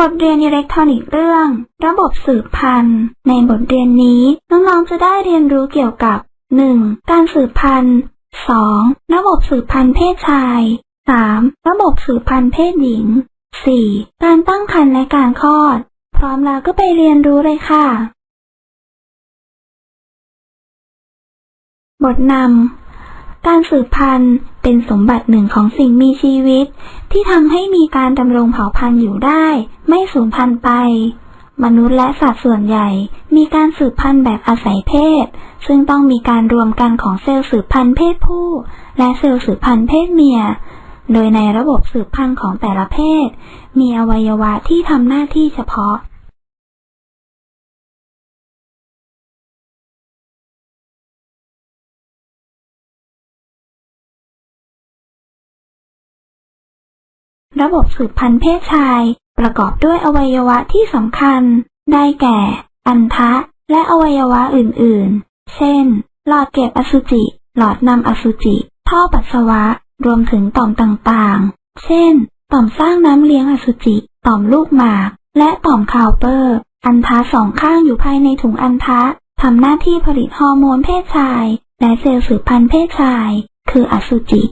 บทเรียนอิเล็กทรอนิกส์เรื่อง ระบบสืบพันธุ์ ในบทเรียนนี้น้องๆจะได้เรียนรู้เกี่ยวกับ 1. การสืบพันธุ์ 2. ระบบสืบพันธุ์เพศชาย 3. ระบบสืบพันธุ์เพศหญิง 4. การตั้งครรภ์และการคลอด พร้อมแล้วก็ไปเรียนรู้เลยค่ะ บทนำการสืบพันธุ์ เป็นสมบัติหนึ่งของสิ่งมีชีวิต ที่ทำให้มีการดำรงเผ่าพันธุ์อยู่ได้ ไม่สูญพันธุ์ไป มนุษย์และสัตว์ส่วนใหญ่มีการสืบพันธุ์แบบอาศัยเพศ ซึ่งต้องมีการรวมกันของเซลล์สืบพันธุ์เพศผู้ และเซลล์สืบพันธุ์เพศเมีย โดยในระบบสืบพันธุ์ของแต่ละเพศ มีอวัยวะที่ทำหน้าที่เฉพาะ ระบบสืบพันธุ์เพศชาย ประกอบด้วยอวัยวะที่สำคัญ ได้แก่ อันทะ และอวัยวะอื่นๆ เช่น หลอดเก็บอสุจิ หลอดนำอสุจิ ท่อปัสสาวะ รวมถึงต่อมต่างๆ เช่น ต่อมสร้างน้ำเลี้ยงอสุจิ ต่อมลูกหมาก และต่อมคาวเปอร์ อันทะสองข้างอยู่ภายในถุงอันทะทำหน้าที่ผลิตฮอร์โมนเพศชาย และเซลล์สืบพันธุ์เพศชาย คืออสุจิ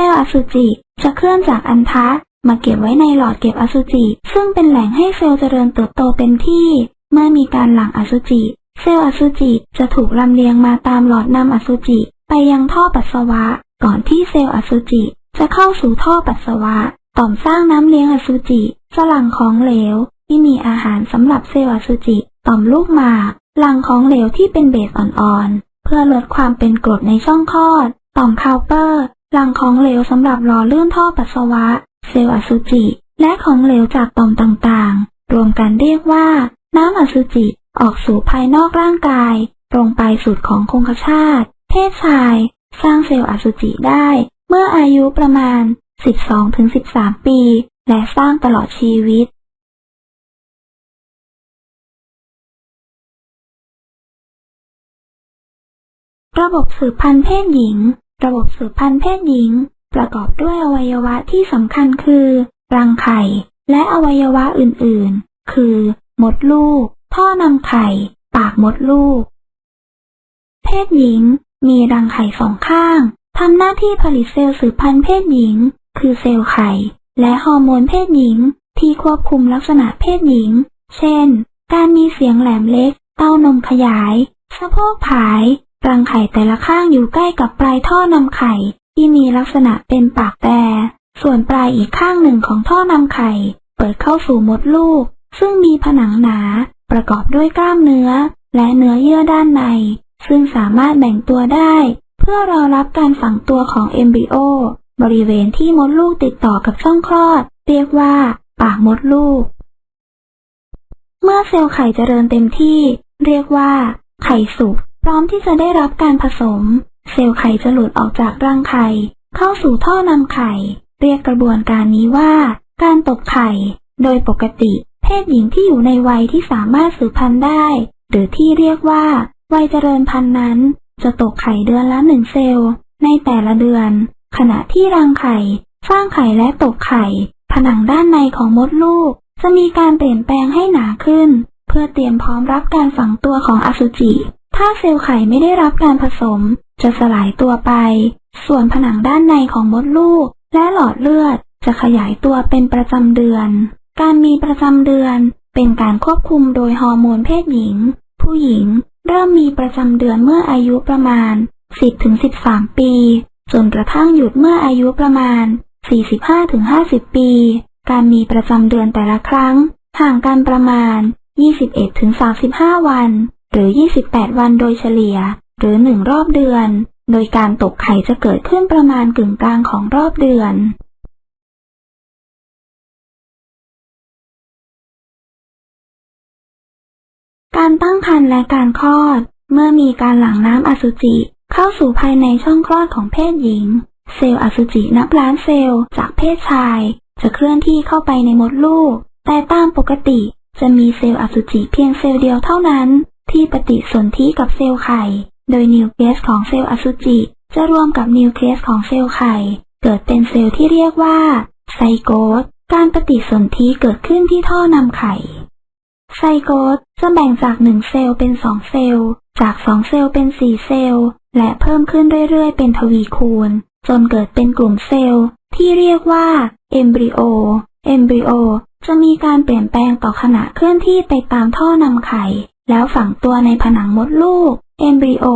เซลอสุจิ จะเคลื่อนจากอันทะมาเก็บไว้ในหลอดเก็บอสุจิ ซึ่งเป็นแหล่งให้เซลล์เจริญเติบโตเป็นที่ เมื่อมีการหลั่งอสุจิ เซลล์อสุจิจะถูกลำเลียงมาตามหลอดนำอสุจิ ไปยังท่อปัสสาวะ ก่อนที่เซลล์อสุจิ จะเข้าสู่ท่อปัสสาวะ ต่อมสร้างน้ำเลี้ยงอสุจิจะหลั่งของเหลว ที่มีอาหารสำหรับเซลล์อสุจิ ต่อมลูกหมากหลั่งของเหลวที่เป็นเบสอ่อนๆ เพื่อลดความเป็นกรดในช่องคลอด ต่อมคาวเปอร์ หลังของเหลวสำหรับหล่อลื่อนท่อปัสสาวะ เซลล์อสุจิ และของเหลวจากต่อมต่างๆ รวมกันเรียกว่า น้ำอสุจิ ออกสู่ภายนอกร่างกาย ตรงไปสุดของคงคชาต เพศชาย สร้างเซลล์อสุจิได้ เมื่ออายุประมาณ 12-13 ปี และสร้างตลอดชีวิตระบบสืบพันธุ์เพศหญิง ระบบสืบพันธุ์เพศหญิง ประกอบด้วยอวัยวะที่สำคัญคือ รังไข่ และอวัยวะอื่นๆ คือ มดลูก ท่อนำไข่ ปากมดลูก เพศหญิง มีรังไข่สองข้างทำหน้าที่ผลิตเซลล์สืบพันธุ์เพศหญิง คือเซลล์ไข่ และฮอร์โมนเพศหญิง ที่ควบคุมลักษณะเพศหญิง เช่น การมีเสียงแหลมเล็ก เต้านมขยาย สะโพกผาย รังไข่แต่ละข้างอยู่ใกล้กับปลายท่อนำไข่ ที่มีลักษณะเป็นปากแต่ส่วนปลายอีกข้างหนึ่งของท่อนำไข่ เปิดเข้าสู่มดลูก ซึ่งมีผนังหนา ประกอบด้วยกล้ามเนื้อ และเนื้อเยื่อด้านใน ซึ่งสามารถแบ่งตัวได้ เพื่อรอรับการฝังตัวของเอมบริโอ บริเวณที่มดลูกติดต่อกับช่องคลอด เรียกว่า ปากมดลูก เมื่อเซลล์ไข่เจริญเต็มที่ เรียกว่า ไข่สุก พร้อมที่จะได้รับการผสม เซลล์ไข่จะหลุดออกจากรังไข่ เข้าสู่ท่อนำไข่ เรียกกระบวนการนี้ว่า การตกไข่ โดยปกติ เพศหญิงที่อยู่ในวัยที่สามารถสืบพันธุ์ได้ หรือที่เรียกว่า วัยเจริญพันธุ์นั้น จะตกไข่เดือนละหนึ่งเซลล์ ในแต่ละเดือน ขณะที่รังไข่ สร้างไข่และตกไข่ ผนังด้านในของมดลูก จะมีการเปลี่ยนแปลงให้หนาขึ้น เพื่อเตรียมพร้อมรับการฝังตัวของอสุจิ ถ้าเซลล์ไข่ไม่ได้รับการผสม จะสลายตัวไป ส่วนผนังด้านในของมดลูก และหลอดเลือด จะขยายตัวเป็นประจำเดือน การมีประจำเดือน เป็นการควบคุมโดยฮอร์โมนเพศหญิง ผู้หญิง เริ่มมีประจำเดือนเมื่ออายุประมาณ 10-13 ปี จนกระทั่งหยุดเมื่ออายุประมาณ 45-50 ปี การมีประจำเดือนแต่ละครั้ง ห่างกันประมาณ 21-35 วัน หรือ 28 วันโดยเฉลี่ย หรือ1รอบเดือน โดยการตกไข่จะเกิดขึ้นประมาณกึ่งกลางของรอบเดือนการตั้งครรภ์และการคลอด เมื่อมีการหลั่งน้ำอสุจิ เข้าสู่ภายในช่องคลอดของเพศหญิง เซลล์อสุจินับล้านเซลล์จากเพศชาย จะเคลื่อนที่เข้าไปในมดลูก แต่ตามปกติจะมีเซลล์อสุจิเพียงเซลล์เดียวเท่านั้น ที่ปฏิสนธิกับเซลล์ไข่ โดยนิวเคลียสของเซลล์อสุจิ จะรวมกับนิวเคลียสของเซลล์ไข่ เกิดเป็นเซลล์ที่เรียกว่าไซโกตการปฏิสนธิเกิดขึ้นที่ท่อนำไข่ ไซโกตจะแบ่งจากหนึ่งเซลล์เป็นสองเซลล์ จากสองเซลล์เป็นสี่เซลล์ และเพิ่มขึ้นเรื่อยๆ เป็นทวีคูณ จนเกิดเป็นกลุ่มเซลล์ ที่เรียกว่าเอมบริโอ เอมบริโอจะมีการเปลี่ยนแปลงต่อขณะเคลื่อนที่ไปตามท่อนำไข่ แล้วฝังตัวในผนังมดลูก เอมบริโอ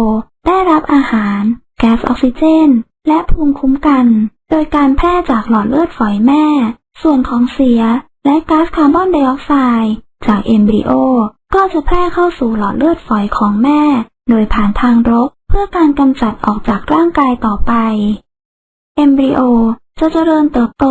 ได้รับอาหาร แก๊สออกซิเจน และภูมิคุ้มกัน โดยการแพร่จากหลอดเลือดฝอยแม่ ส่วนของเสีย และก๊าซคาร์บอนไดออกไซด์จากเอมบริโอ ก็จะแพร่เข้าสู่หลอดเลือดฝอยของแม่ โดยผ่านทางรก เพื่อการกำจัดออกจากร่างกายต่อไป เอมบริโอจะเจริญเติบโต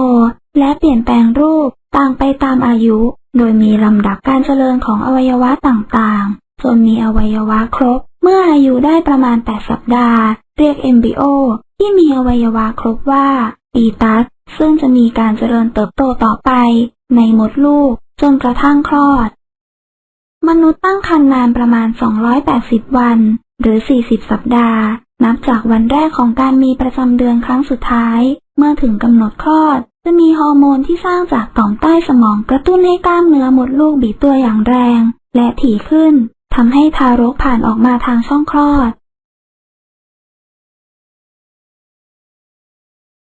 และเปลี่ยนแปลงรูปต่างไปตามอายุ โดยมีลำดับการเจริญของอวัยวะต่างๆ จนมีอวัยวะครบ เมื่ออายุได้ประมาณ 8 สัปดาห์ เรียกเอมบริโอที่มีอวัยวะครบว่าปีตัส ซึ่งจะมีการเจริญเติบโตต่อไป ในมดลูกจนกระทั่งคลอด มนุษย์ตั้งครรภ์นานประมาณ 280 วัน หรือ 40 สัปดาห์ นับจากวันแรกของการมีประจำเดือนครั้งสุดท้าย เมื่อถึงกำหนดคลอด จะมีฮอร์โมนที่สร้างจากต่อมใต้สมองกระตุ้นให้กล้ามเนื้อมดลูกบีบตัวอย่างแรง และถี่ขึ้นทำให้ทารกผ่านออกมาทางช่องคลอด